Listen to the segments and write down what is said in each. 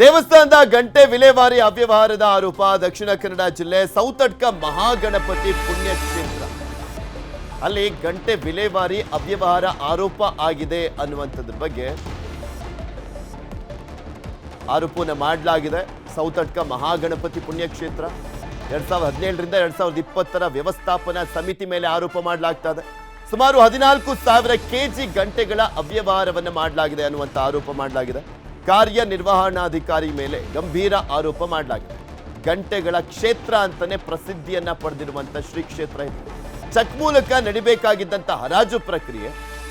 ದೇವಸ್ಥಾನದ ಗಂಟೆ ವಿಲೇವಾರಿ ಅವ್ಯವಹಾರದ ಆರೋಪ ದಕ್ಷಿಣ ಕನ್ನಡ ಜಿಲ್ಲೆ ಸೌತಡ್ಕ ಮಹಾಗಣಪತಿ ಪುಣ್ಯಕ್ಷೇತ್ರ. ಅಲ್ಲಿ ಗಂಟೆ ವಿಲೇವಾರಿ ಅವ್ಯವಹಾರ ಆರೋಪ ಆಗಿದೆ ಅನ್ನುವಂಥದ್ರ ಬಗ್ಗೆ ಆರೋಪನ ಮಾಡಲಾಗಿದೆ ಸೌತಡ್ಕ ಮಹಾಗಣಪತಿ ಪುಣ್ಯಕ್ಷೇತ್ರ. ಎರಡ್ ಸಾವಿರದ ಹದಿನೇಳರಿಂದ ಎರಡ್ ಸಾವಿರದ ಇಪ್ಪತ್ತರ ವ್ಯವಸ್ಥಾಪನಾ ಸಮಿತಿ ಮೇಲೆ ಆರೋಪ ಮಾಡಲಾಗ್ತಾ ಇದೆ ಸುಮಾರು ಹದಿನಾಲ್ಕು ಸಾವಿರ ಕೆಜಿ ಗಂಟೆಗಳ ಅವ್ಯವಹಾರವನ್ನು ಮಾಡಲಾಗಿದೆ ಅನ್ನುವಂಥ ಆರೋಪ ಮಾಡಲಾಗಿದೆ. ಕಾರ್ಯನಿರ್ವಹಣಾಧಿಕಾರಿ ಮೇಲೆ ಗಂಭೀರ ಆರೋಪ ಮಾಡಲಾಗಿದೆ. ಗಂಟೆಗಳ ಕ್ಷೇತ್ರ ಅಂತಲೇ ಪ್ರಸಿದ್ಧಿಯನ್ನ ಪಡೆದಿರುವಂತ ಶ್ರೀ ಕ್ಷೇತ್ರ ಇದು. ಚೆಕ್ ಮೂಲಕ ನಡಿಬೇಕಾಗಿದ್ದಂತ ಹರಾಜು ಪ್ರಕ್ರಿಯೆ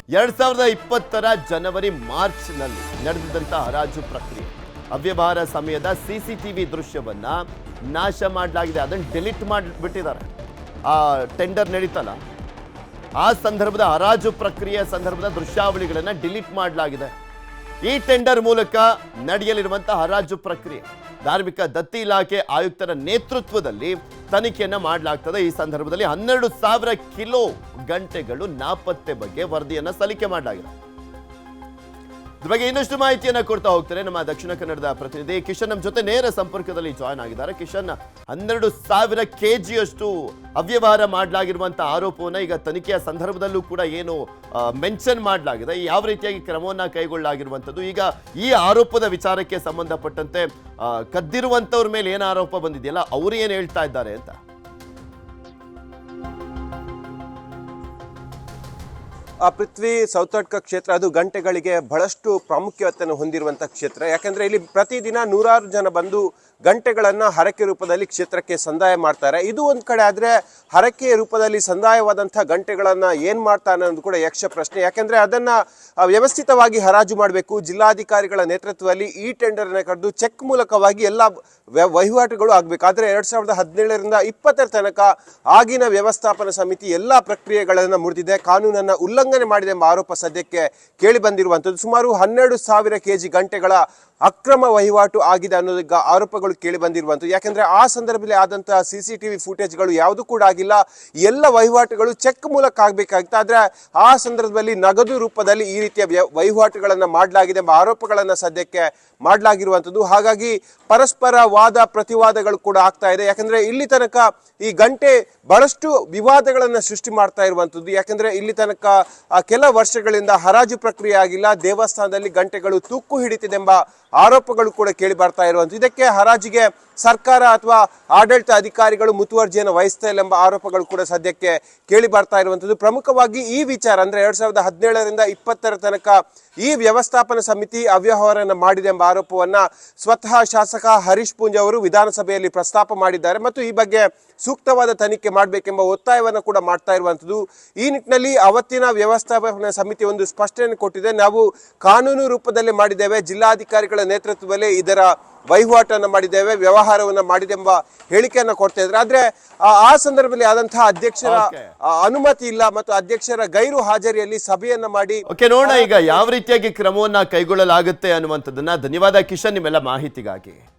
ಎರಡ್ ಸಾವಿರದ ಇಪ್ಪತ್ತರ ಜನವರಿ ಮಾರ್ಚ್ನಲ್ಲಿ ನಡೆದಿದ್ದಂತ ಹರಾಜು ಪ್ರಕ್ರಿಯೆ. ಅವ್ಯವಹಾರ ಸಮಯದ ಸಿಸಿಟಿವಿ ದೃಶ್ಯವನ್ನ ನಾಶ ಮಾಡಲಾಗಿದೆ. ಅದನ್ನು ಡಿಲೀಟ್ ಮಾಡಿಬಿಟ್ಟಿದ್ದಾರೆ. ಆ ಟೆಂಡರ್ ನಡೀತಲ್ಲ. ಆ ಸಂದರ್ಭದ ಹರಾಜು ಪ್ರಕ್ರಿಯೆ ಸಂದರ್ಭದ ದೃಶ್ಯಾವಳಿಗಳನ್ನ ಡಿಲೀಟ್ ಮಾಡಲಾಗಿದೆ. ಈ ಟೆಂಡರ್ ಮೂಲಕ ನಡೆಯಲಿರುವಂತಹ ಹರಾಜು ಪ್ರಕ್ರಿಯೆ. ಧಾರ್ಮಿಕ ದತ್ತಿ ಇಲಾಖೆ ಆಯುಕ್ತರ ನೇತೃತ್ವದಲ್ಲಿ ತನಿಖೆಯನ್ನು ಮಾಡಲಾಗ್ತದೆ. ಈ ಸಂದರ್ಭದಲ್ಲಿ ಹನ್ನೆರಡು ಸಾವಿರ ಕಿಲೋ ಗಂಟೆಗಳು ನಾಪತ್ತೆ ಬಗ್ಗೆ ವರದಿಯನ್ನು ಸಲ್ಲಿಕೆ ಮಾಡಲಾಗಿದೆ. ಬಗ್ಗೆ ಇನ್ನಷ್ಟು ಮಾಹಿತಿಯನ್ನ ಕೊಡ್ತಾ ಹೋಗ್ತಾರೆ ನಮ್ಮ ದಕ್ಷಿಣ ಕನ್ನಡದ ಪ್ರತಿನಿಧಿ ಕಿಶನ್ ನಮ್ಮ ಜೊತೆ ನೇರ ಸಂಪರ್ಕದಲ್ಲಿ ಜಾಯ್ನ್ ಆಗಿದ್ದಾರೆ. ಕಿಶನ್, ಹನ್ನೆರಡು ಸಾವಿರ ಕೆಜಿಯಷ್ಟು ಅವ್ಯವಹಾರ ಮಾಡಲಾಗಿರುವಂತಹ ಆರೋಪವನ್ನು ಈಗ ತನಿಖೆಯ ಸಂದರ್ಭದಲ್ಲೂ ಕೂಡ ಏನು ಮೆನ್ಷನ್ ಮಾಡಲಾಗಿದೆ. ಯಾವ ರೀತಿಯಾಗಿ ಕ್ರಮವನ್ನ ಕೈಗೊಳ್ಳಲಾಗಿರುವಂಥದ್ದು? ಈಗ ಈ ಆರೋಪದ ವಿಚಾರಕ್ಕೆ ಸಂಬಂಧಪಟ್ಟಂತೆ ಕದ್ದಿರುವಂಥವ್ರ ಮೇಲೆ ಏನು ಆರೋಪ ಬಂದಿದೆಯಲ್ಲ, ಅವರು ಏನು ಹೇಳ್ತಾ ಇದ್ದಾರೆ ಅಂತ? ಆ ಪೃಥ್ವಿ ಸೌತಡ್ಕ ಕ್ಷೇತ್ರ ಅದು ಗಂಟೆಗಳಿಗೆ ಬಹಳಷ್ಟು ಪ್ರಾಮುಖ್ಯತೆಯನ್ನು ಹೊಂದಿರುವಂಥ ಕ್ಷೇತ್ರ. ಯಾಕಂದ್ರೆ ಇಲ್ಲಿ ಪ್ರತಿದಿನ ನೂರಾರು ಜನ ಬಂದು ಗಂಟೆಗಳನ್ನು ಹರಕೆ ರೂಪದಲ್ಲಿ ಕ್ಷೇತ್ರಕ್ಕೆ ಸಂದಾಯ ಮಾಡ್ತಾರೆ. ಇದು ಒಂದು ಕಡೆ ಆದ್ರೆ ಹರಕೆಯ ರೂಪದಲ್ಲಿ ಸಂದಾಯವಾದಂಥ ಗಂಟೆಗಳನ್ನು ಏನು ಮಾಡ್ತಾನೆ ಅನ್ನೋದು ಕೂಡ ಯಕ್ಷ ಪ್ರಶ್ನೆ. ಯಾಕೆಂದರೆ ಅದನ್ನ ವ್ಯವಸ್ಥಿತವಾಗಿ ಹರಾಜು ಮಾಡಬೇಕು. ಜಿಲ್ಲಾಧಿಕಾರಿಗಳ ನೇತೃತ್ವದಲ್ಲಿ ಈ ಟೆಂಡರ್ ಕರೆದು ಚೆಕ್ ಮೂಲಕವಾಗಿ ಎಲ್ಲ ವಹಿವಾಟುಗಳು ಆಗ್ಬೇಕು. ಆದ್ರೆ ಎರಡ್ ಸಾವಿರದ ಹದಿನೇಳರಿಂದ ಇಪ್ಪತ್ತರ ತನಕ ಆಗಿನ ವ್ಯವಸ್ಥಾಪನಾ ಸಮಿತಿ ಎಲ್ಲಾ ಪ್ರಕ್ರಿಯೆಗಳನ್ನು ಮುರಿದಿದೆ. ಕಾನೂನನ್ನ ಉಲ್ಲಂಘನೆ ಮಾಡಿದೆ ಎಂಬ ಆರೋಪ ಸದ್ಯಕ್ಕೆ ಕೇಳಿ ಬಂದಿರುವಂಥದ್ದು. ಸುಮಾರು ಹನ್ನೆರಡು ಸಾವಿರ ಕೆಜಿ ಗಂಟೆಗಳ ಅಕ್ರಮ ವಹಿವಾಟು ಆಗಿದೆ ಅನ್ನೋದಕ್ಕೆ ಆರೋಪಗಳು ಕೇಳಿ ಬಂದಿರುವಂಥದ್ದು. ಯಾಕಂದ್ರೆ ಆ ಸಂದರ್ಭದಲ್ಲಿ ಆದಂತಹ ಸಿ ಸಿ ಟಿವಿ ಫುಟೇಜ್ಗಳು ಯಾವುದು ಕೂಡ ಆಗಿಲ್ಲ. ಎಲ್ಲ ವಹಿವಾಟುಗಳು ಚೆಕ್ ಮೂಲಕ ಆಗಬೇಕಾಗಿತ್ತು. ಆದರೆ ಆ ಸಂದರ್ಭದಲ್ಲಿ ನಗದು ರೂಪದಲ್ಲಿ ಈ ರೀತಿಯ ವಹಿವಾಟುಗಳನ್ನು ಮಾಡಲಾಗಿದೆ ಎಂಬ ಆರೋಪಗಳನ್ನು ಸದ್ಯಕ್ಕೆ ಮಾಡಲಾಗಿರುವಂಥದ್ದು. ಹಾಗಾಗಿ ಪರಸ್ಪರ ವಾದ ಪ್ರತಿವಾದಗಳು ಕೂಡ ಆಗ್ತಾ ಇದೆ. ಯಾಕಂದ್ರೆ ಇಲ್ಲಿ ತನಕ ಈ ಗಂಟೆ ಬಹಳಷ್ಟು ವಿವಾದಗಳನ್ನು ಸೃಷ್ಟಿ ಮಾಡ್ತಾ ಇರುವಂಥದ್ದು. ಯಾಕಂದ್ರೆ ಇಲ್ಲಿ ತನಕ ಕೆಲ ವರ್ಷಗಳಿಂದ ಹರಾಜು ಪ್ರಕ್ರಿಯೆ ಆಗಿಲ್ಲ. ದೇವಸ್ಥಾನದಲ್ಲಿ ಗಂಟೆಗಳು ತೂಕು ಹಿಡಿತಿದೆ ಎಂಬ ಆರೋಪಗಳು ಕೂಡ ಕೇಳಿ ಬರ್ತಾ ಇರುವಂಥದ್ದು. ಇದಕ್ಕೆ ಹರಾಜಿಗೆ ಸರ್ಕಾರ ಅಥವಾ ಆಡಳಿತ ಅಧಿಕಾರಿಗಳು ಮುತುವರ್ಜಿಯನ್ನು ವಹಿಸ್ತಾ ಇಲ್ಲ ಎಂಬ ಆರೋಪಗಳು ಕೂಡ ಸದ್ಯಕ್ಕೆ ಕೇಳಿ ಬರ್ತಾ ಇರುವಂಥದ್ದು. ಪ್ರಮುಖವಾಗಿ ಈ ವಿಚಾರ ಅಂದರೆ ಎರಡು ಸಾವಿರದ ಹದಿನೇಳರಿಂದ ಇಪ್ಪತ್ತರ ತನಕ ಈ ವ್ಯವಸ್ಥಾಪನ ಸಮಿತಿ ಅವ್ಯವಹಾರವನ್ನು ಮಾಡಿದೆ ಎಂಬ ಆರೋಪವನ್ನು ಸ್ವತಃ ಶಾಸಕ ಹರೀಶ್ ಪೂಂಜ್ ಅವರು ವಿಧಾನಸಭೆಯಲ್ಲಿ ಪ್ರಸ್ತಾಪ ಮಾಡಿದ್ದಾರೆ. ಮತ್ತು ಈ ಬಗ್ಗೆ ಸೂಕ್ತವಾದ ತನಿಖೆ ಮಾಡಬೇಕೆಂಬ ಒತ್ತಾಯವನ್ನು ಕೂಡ ಮಾಡ್ತಾ ಇರುವಂಥದ್ದು. ಈ ನಿಟ್ಟಿನಲ್ಲಿ ಅವತ್ತಿನ ವ್ಯವಸ್ಥಾಪನಾ ಸಮಿತಿ ಒಂದು ಸ್ಪಷ್ಟನೆ ಕೊಟ್ಟಿದೆ. ನಾವು ಕಾನೂನು ರೂಪದಲ್ಲಿ ಮಾಡಿದ್ದೇವೆ. ಜಿಲ್ಲಾಧಿಕಾರಿಗಳ ನೇತೃತ್ವದಲ್ಲಿ ಇದರ ವಹಿವಾಟನ್ನು ಮಾಡಿದ್ದೇವೆ ವ್ಯವಹಾರವನ್ನು ಮಾಡಿದೆಂಬ ಹೇಳಿಕೆಯನ್ನು ಕೊಡ್ತಾ ಇದ್ರು. ಆದ್ರೆ ಆ- ಸಂದರ್ಭದಲ್ಲಿ ಆದಂತಹ ಅಧ್ಯಕ್ಷರ ಅನುಮತಿ ಇಲ್ಲ ಮತ್ತು ಅಧ್ಯಕ್ಷರ ಗೈರು ಹಾಜರಿಯಲ್ಲಿ ಸಭೆಯನ್ನ ಮಾಡಿ ಓಕೆ ನೋಡೋಣ ಈಗ ಯಾವ ರೀತಿಯಾಗಿ ಕ್ರಮವನ್ನ ಕೈಗೊಳ್ಳಲಾಗುತ್ತೆ ಅನ್ನುವಂಥದ್ದನ್ನ ಧನ್ಯವಾದ ಕಿಶನ್ ನಿಮ್ಮೆಲ್ಲ ಮಾಹಿತಿಗಾಗಿ.